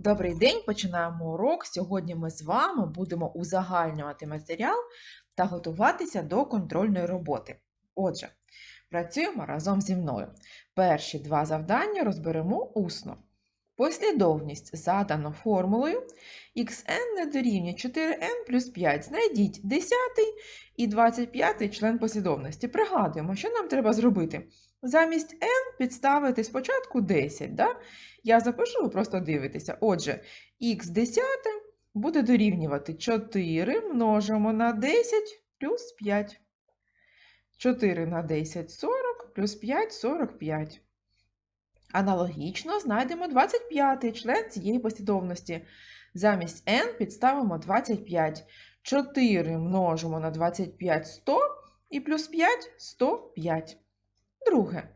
Добрий день, починаємо урок. Сьогодні ми з вами будемо узагальнювати матеріал та готуватися до контрольної роботи. Отже, працюємо разом зі мною. Перші два завдання розберемо усно. Послідовність задано формулою xn не дорівнює 4n плюс 5. Знайдіть 10 і 25 член послідовності. Пригадуємо, що нам треба зробити. Замість n підставити спочатку 10. Да? Я запишу, ви просто дивитеся. Отже, х десяте буде дорівнювати 4 множимо на 10 плюс 5. 4 на 10 – 40, плюс 5 – 45. Аналогічно знайдемо 25-й член цієї послідовності. Замість n підставимо 25. 4 множимо на 25 – 100 і плюс 5 – 105. Друге.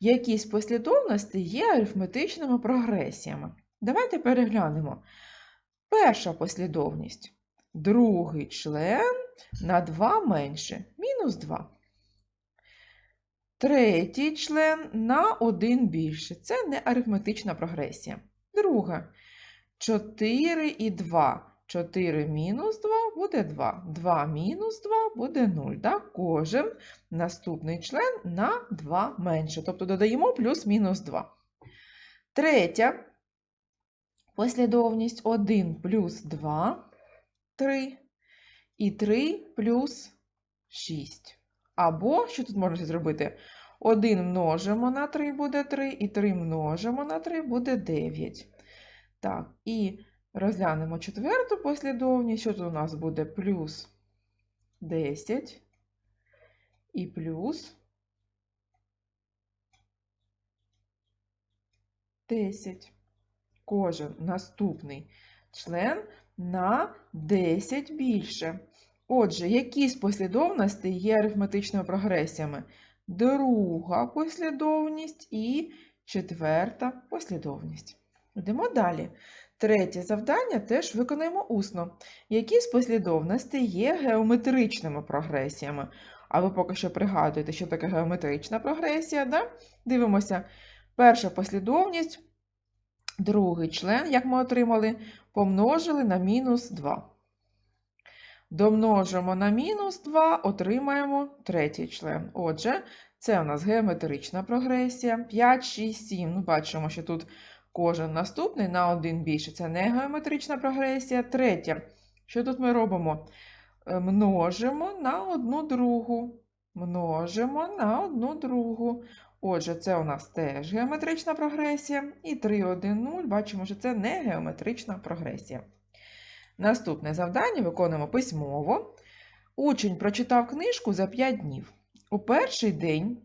Якісь послідовності є арифметичними прогресіями. Давайте переглянемо. Перша послідовність. Другий член на 2 менше. Мінус 2. Третій член на 1 більше. Це не арифметична прогресія. Друга. 4 і 2. 4 мінус 2 буде 2. 2 мінус 2 буде 0. Да? Кожен наступний член на 2 менше. Тобто додаємо плюс-мінус 2. Третя послідовність 1 плюс 2 3 і 3 плюс 6. Або, що тут можна зробити? 1 множимо на 3 буде 3, і 3 множимо на 3 буде 9. Так, і розглянемо четверту послідовність. Що тут у нас буде? Плюс 10 і плюс 10. Кожен наступний член на 10 більше. Отже, які з послідовностей є арифметичними прогресіями? Друга послідовність і четверта послідовність. Йдемо далі. Третє завдання теж виконаємо усно. Які з послідовностей є геометричними прогресіями? А ви поки що пригадуєте, що таке геометрична прогресія. Да? Дивимося. Перша послідовність, другий член, як ми отримали, помножили на мінус 2. Домножимо на мінус 2, отримаємо третій член. Отже, це у нас геометрична прогресія. 5, 6, 7. Ну, бачимо, що тут кожен наступний на один більше. Це не геометрична прогресія. Третє. Що тут ми робимо? Е, Множимо на одну другу. Множимо на одну другу. Отже, це у нас теж геометрична прогресія. І 3, 1, 0. Бачимо, що це не геометрична прогресія. Наступне завдання виконуємо письмово. Учень прочитав книжку за 5 днів. У перший день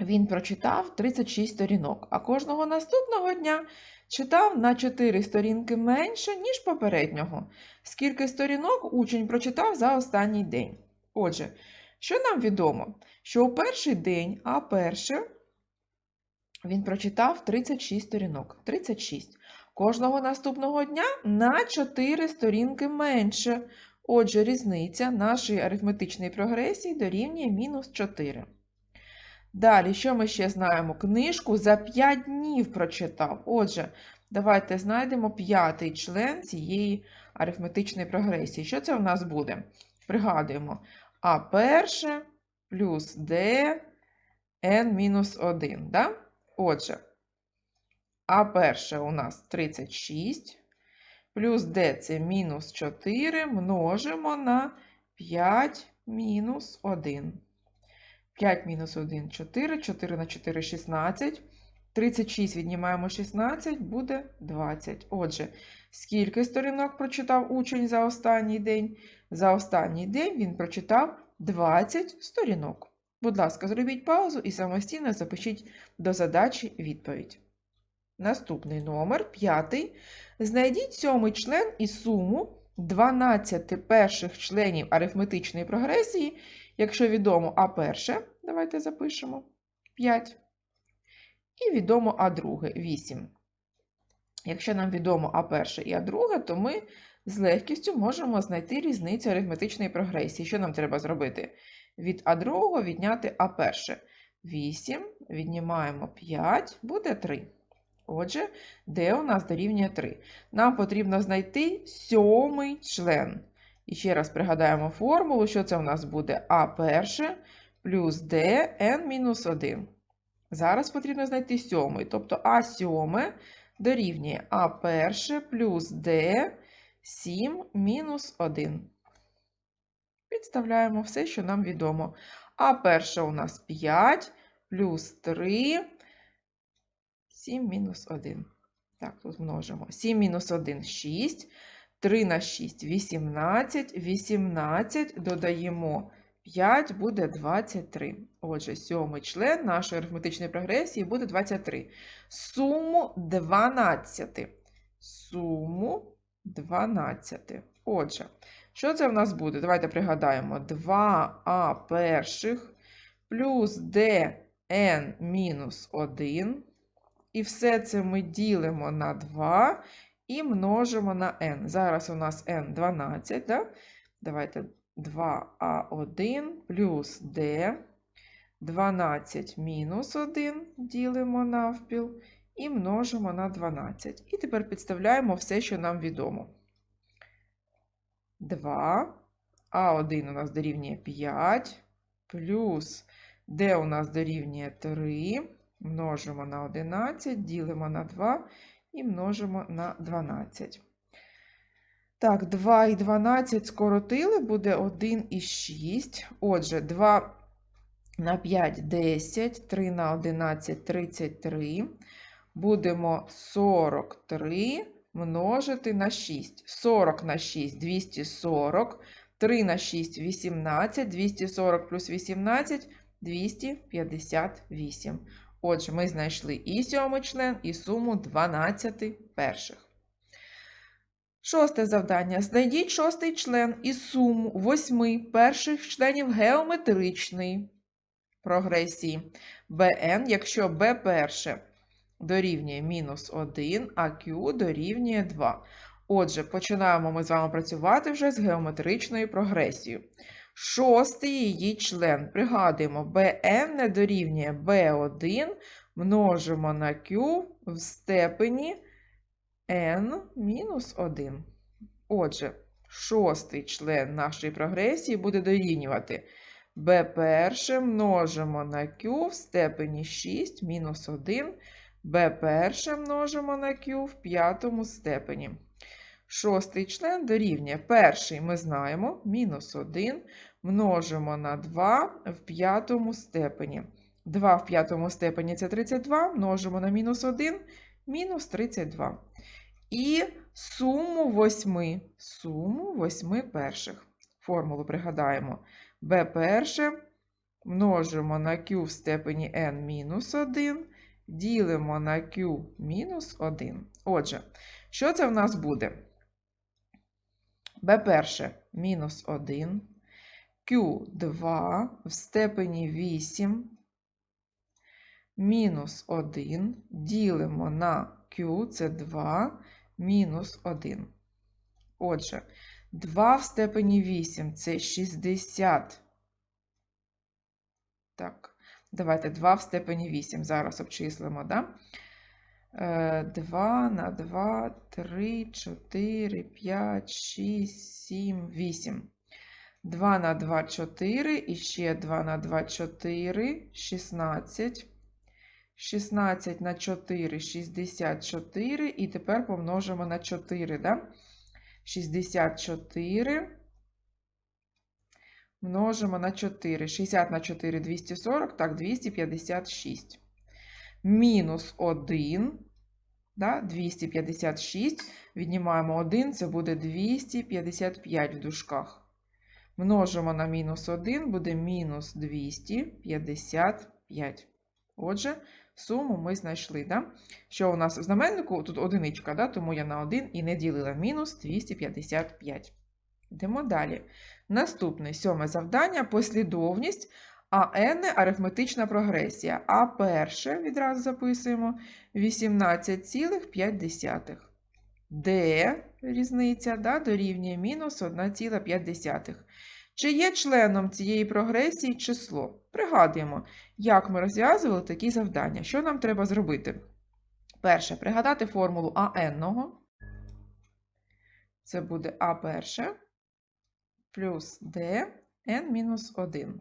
він прочитав 36 сторінок, а кожного наступного дня читав на 4 сторінки менше, ніж попереднього. Скільки сторінок учень прочитав за останній день. Отже, що нам відомо? Що у перший день, а перше, він прочитав 36 сторінок. 36. Кожного наступного дня на 4 сторінки менше. Отже, різниця нашої арифметичної прогресії дорівнює мінус 4. Далі, що ми ще знаємо? Книжку за 5 днів прочитав. Отже, давайте знайдемо п'ятий член цієї арифметичної прогресії. Що це в нас буде? Пригадуємо. А перше плюс d n мінус 1. Да? Отже, а перше у нас 36, плюс d це мінус 4 множимо на 5 мінус 1. 5 мінус 1 – 4, 4 на 4 – 16. 36 віднімаємо 16, буде 20. Отже, скільки сторінок прочитав учень за останній день? За останній день він прочитав 20 сторінок. Будь ласка, зробіть паузу і самостійно запишіть до задачі відповідь. Наступний номер, п'ятий. Знайдіть сьомий член і суму 12 перших членів арифметичної прогресії, якщо відомо А перше, давайте запишемо 5. І відомо А друге 8. Якщо нам відомо А перше і А друге, то ми з легкістю можемо знайти різницю арифметичної прогресії. Що нам треба зробити? Від А другого відняти А перше. 8, віднімаємо 5, буде 3. Отже, d у нас дорівнює 3. Нам потрібно знайти сьомий член. І ще раз пригадаємо формулу, що це у нас буде а перше плюс d n мінус 1. Зараз потрібно знайти сьомий, тобто а сьоме дорівнює а перше плюс d 7 мінус 1. Підставляємо все, що нам відомо. А перше у нас 5 плюс 3, 7 мінус 1. Так, тут множимо. 7 мінус 1 – 6. 3 на 6 – 18. 18 додаємо 5 буде 23. Отже, сьомий член нашої арифметичної прогресії буде 23. Суму 12. Суму 12. Отже, що це в нас буде? Давайте пригадаємо. 2а перших плюс dn мінус 1. І все це ми ділимо на 2 і множимо на n. Зараз у нас n 12. Да? Давайте 2а1 плюс d. 12 мінус 1 ділимо навпіл і множимо на 12. І тепер підставляємо все, що нам відомо. 2, а1 у нас дорівнює 5, плюс d у нас дорівнює 3, множимо на 11, ділимо на 2 і множимо на 12. Так, 2 і 12 скоротили, буде 1 і 6. Отже, 2 на 5 – 10, 3 на 11 – 33. Будемо 43 множити на 6. 40 на 6 – 240. 3 на 6 – 18. 240 плюс 18 – 258. Отже, ми знайшли і сьомий член, і суму 12 перших. Шосте завдання. Знайдіть шостий член і суму восьми перших членів геометричної прогресії Bn, якщо b перше дорівнює мінус 1, а Q дорівнює 2. Отже, починаємо ми з вами працювати вже з геометричною прогресією. Шостий її член. Пригадуємо, Bn не дорівнює b1, множимо на Q в степені n мінус 1. Отже, шостий член нашої прогресії буде дорівнювати b перше множимо на q в степені 6 мінус 1, b перше множимо на q в п'ятому степені. Шостий член дорівнює перший ми знаємо, мінус 1, множимо на 2 в п'ятому степені. 2 в п'ятому степені це 32, множимо на мінус 1, мінус 32. І суму восьми, суму восьми перших. Формулу пригадаємо. b перше множимо на q в степені n мінус 1, ділимо на q мінус 1. Отже, що це в нас буде? b перше мінус 1, q2 в степені 8, мінус 1, ділимо на q, це 2, мінус 1. Отже, 2 в степені 8 це 60. Так, давайте 2 в степені 8. Зараз обчислимо, да? 2 на 2, 3, 4, 5, 6, 7, 8. 2 на 2 4, і ще 2 на 2 4, 16. 16 на 4 64, і тепер помножимо на 4, да? 64 множимо на 4. 60 на 4 240, так, 256. Мінус 1, да, 256. Віднімаємо 1, це буде 255 в дужках. Множимо на мінус 1, буде мінус 255. Отже, суму ми знайшли. Да? Що у нас в знаменнику? Тут одиничка, да? тому я на 1 і не ділила мінус 255. Йдемо далі. Наступне сьоме завдання послідовність, а n – арифметична прогресія. А перше відразу записуємо 18,5. D різниця да, дорівнює мінус 1,5. Чи є членом цієї прогресії число? Пригадуємо, як ми розв'язували такі завдання. Що нам треба зробити? Перше, пригадати формулу АН. Це буде А перше плюс Д n-1.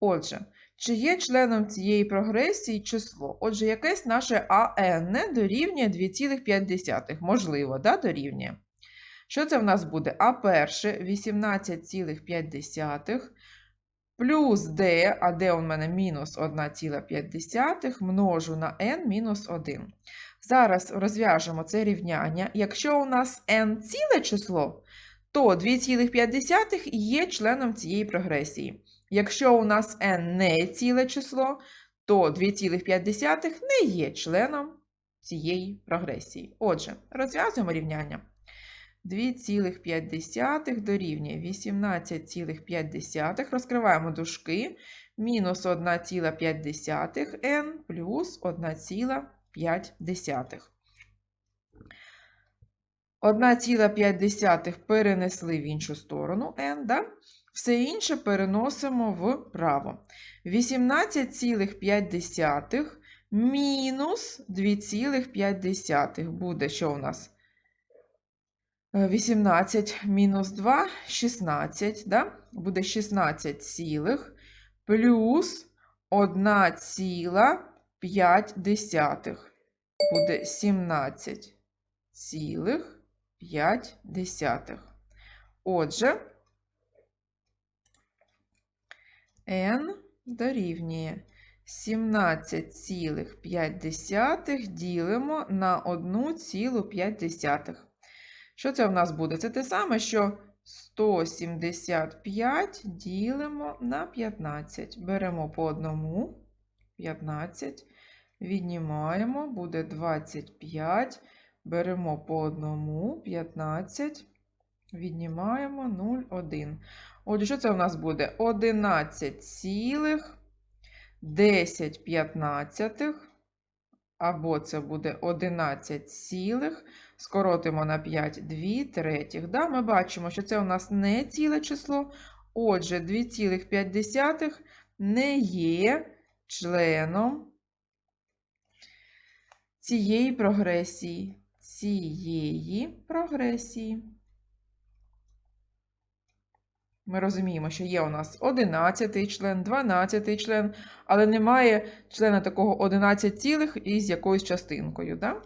Отже, чи є членом цієї прогресії число? Отже, якесь наше АН дорівнює 2,5. Можливо, да, дорівнює. Що це в нас буде? А перше 18,5 плюс d, а d у мене мінус 1,5 множу на n мінус 1. Зараз розв'яжемо це рівняння. Якщо у нас n ціле число, то 2,5 є членом цієї прогресії. Якщо у нас n не ціле число, то 2,5 не є членом цієї прогресії. Отже, розв'язуємо рівняння. 2,5 дорівнює 18,5. Розкриваємо дужки. Мінус 1,5 n плюс 1,5. 1,5 перенесли в іншу сторону n, да? все інше переносимо вправо. 18,5 мінус 2,5 буде що у нас? 18 мінус 2 16, да? буде 16 цілих плюс 1,5 буде 17 цілих 5. Отже, n дорівнює 17,5 ділимо на 1,5. Що це в нас буде? Це те саме, що 175 ділимо на 15. Беремо по одному 15, віднімаємо, буде 25. Беремо по одному 15, віднімаємо 0,1. Отже, що це у нас буде? 11 цілих 10 п'ятнадцятих, або це буде 11 цілих, скоротимо на 5 2 третіх. Да? Ми бачимо, що це у нас не ціле число. Отже, 2,5 не є членом цієї прогресії цієї прогресії. Ми розуміємо, що є у нас 11 член, 12 член, але немає члена такого 11 цілих із якоюсь частинкою. Да?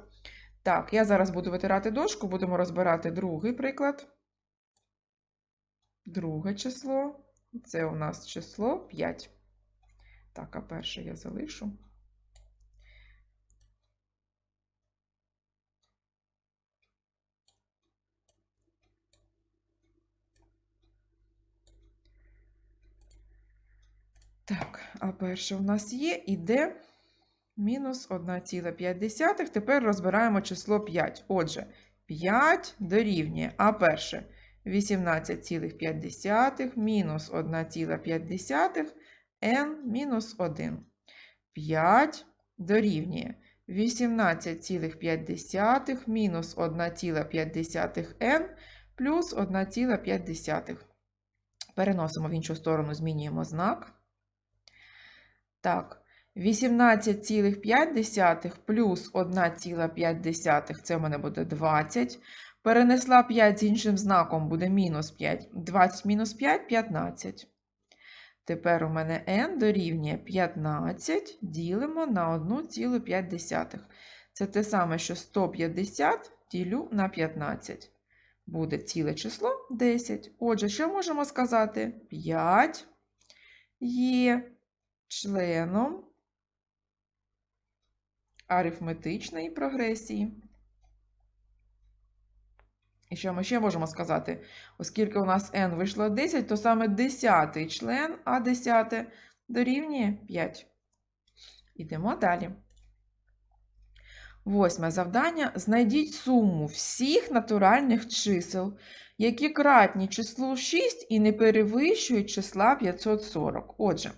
Так, я зараз буду витирати дошку, будемо розбирати другий приклад. Друге число. Це у нас число 5. Так, а перше я залишу. Так, а перше у нас є, іде мінус 1,5. Тепер розбираємо число 5. Отже, 5 дорівнює, а перше 18,5 мінус 1,5 n мінус 1. 5 дорівнює 18,5 мінус 1,5 n плюс 1,5. Переносимо в іншу сторону, змінюємо знак. Так, 18,5 плюс 1,5 це в мене буде 20. Перенесла 5 з іншим знаком буде мінус 5. 20 мінус 5 15. Тепер у мене n дорівнює 15 ділимо на 1,5. Це те саме, що 150 ділю на 15. Буде ціле число 10. Отже, що можемо сказати? 5 є членом арифметичної прогресії. І що ми ще можемо сказати? Оскільки у нас n вийшло 10, то саме 10 член, а 10 дорівнює 5. Ідемо далі. Восьме завдання. Знайдіть суму всіх натуральних чисел, які кратні числу 6 і не перевищують числа 540. Отже,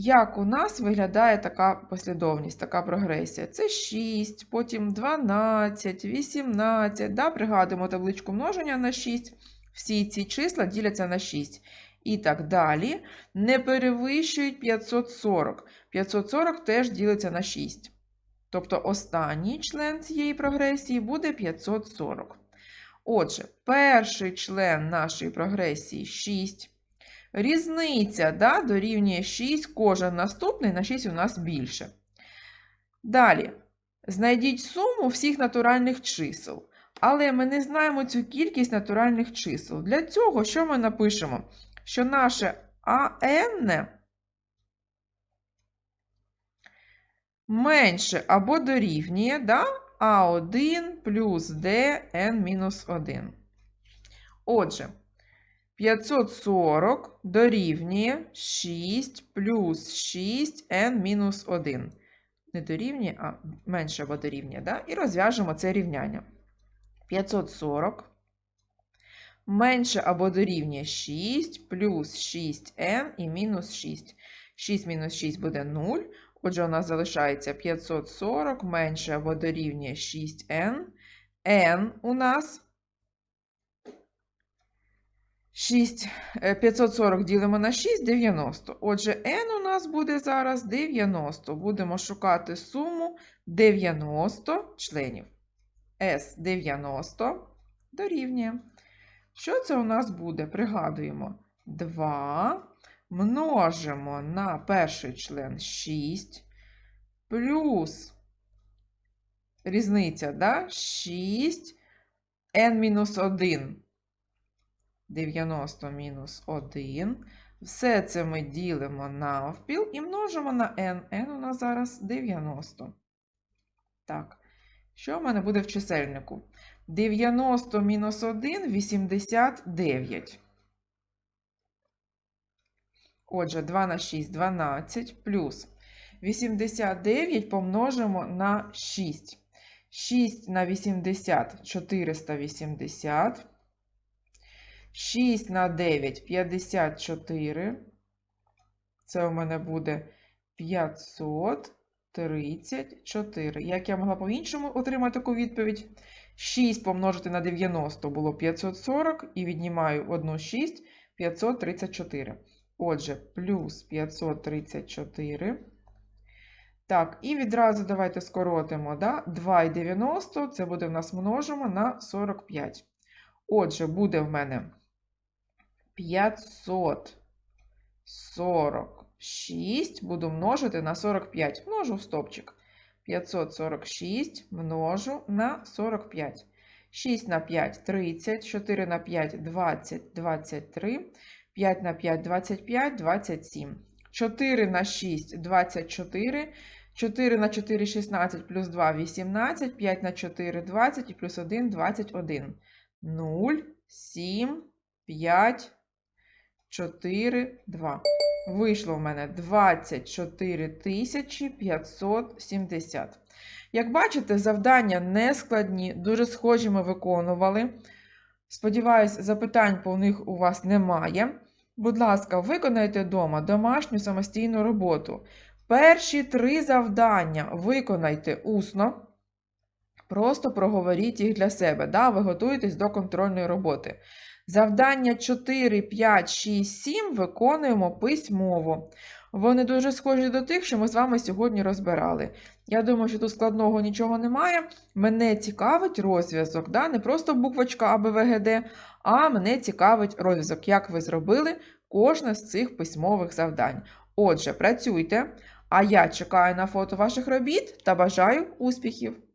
як у нас виглядає така послідовність, така прогресія? Це 6, потім 12, 18. Да? Пригадуємо табличку множення на 6. Всі ці числа діляться на 6. І так далі. Не перевищують 540. 540 теж ділиться на 6. Тобто останній член цієї прогресії буде 540. Отже, перший член нашої прогресії 6. Різниця да, дорівнює 6, кожен наступний на 6 у нас більше. Далі. Знайдіть суму всіх натуральних чисел. Але ми не знаємо цю кількість натуральних чисел. Для цього що ми напишемо? Що наше АН менше або дорівнює да? А1 плюс ДН мінус 1. Отже, 540 дорівнює 6 плюс 6n мінус 1. Не дорівнює, а менше або дорівнює. Да? І розв'яжемо це рівняння. 540 менше або дорівнює 6 плюс 6n і мінус 6. 6 мінус 6 буде 0. Отже, у нас залишається 540 менше або дорівнює 6n. n у нас 6, е, 540 ділимо на 6 90. Отже, n у нас буде зараз 90. Будемо шукати суму 90 членів. S 90 дорівнює. Що це у нас буде? Пригадуємо. 2 множимо на перший член 6 плюс різниця, да? 6 n-1. 90 мінус 1. Все це ми ділимо навпіл і множимо на n. n у нас зараз 90. Так, що в мене буде в чисельнику? 90 мінус 1 89. Отже, 2 на 6 12 плюс 89 помножимо на 6. 6 на 80 480. 6 на 9 54. Це у мене буде 534. Як я могла по-іншому отримати таку відповідь? 6 помножити на 90 було 540 і віднімаю 1 6 534. Отже, плюс 534. Так, і відразу давайте скоротимо. Да? 2,90 це буде в нас множимо на 45. Отже, буде в мене 546 буду множити на 45. Множу в стопчик. 546 множу на 45. 6 на 5 30, 4 на 5 20, 23, 5 на 5 25, 27. 4 на 6 24, 4 на 4 16 плюс 2 18, 5 на 4 20 і плюс 1 21. 0, 7, 5, 4, 2. Вийшло в мене 24 570. Як бачите, завдання не складні, дуже схожі ми виконували. Сподіваюсь, запитань по них у вас немає. Будь ласка, виконайте вдома домашню самостійну роботу. Перші три завдання виконайте усно. Просто проговоріть їх для себе. Да? Ви готуєтесь до контрольної роботи. Завдання 4, 5, 6, 7 виконуємо письмово. Вони дуже схожі до тих, що ми з вами сьогодні розбирали. Я думаю, що тут складного нічого немає. Мене цікавить розв'язок, да? не просто буквочка АБВГД, а мене цікавить розв'язок, як ви зробили кожне з цих письмових завдань. Отже, працюйте, а я чекаю на фото ваших робіт та бажаю успіхів!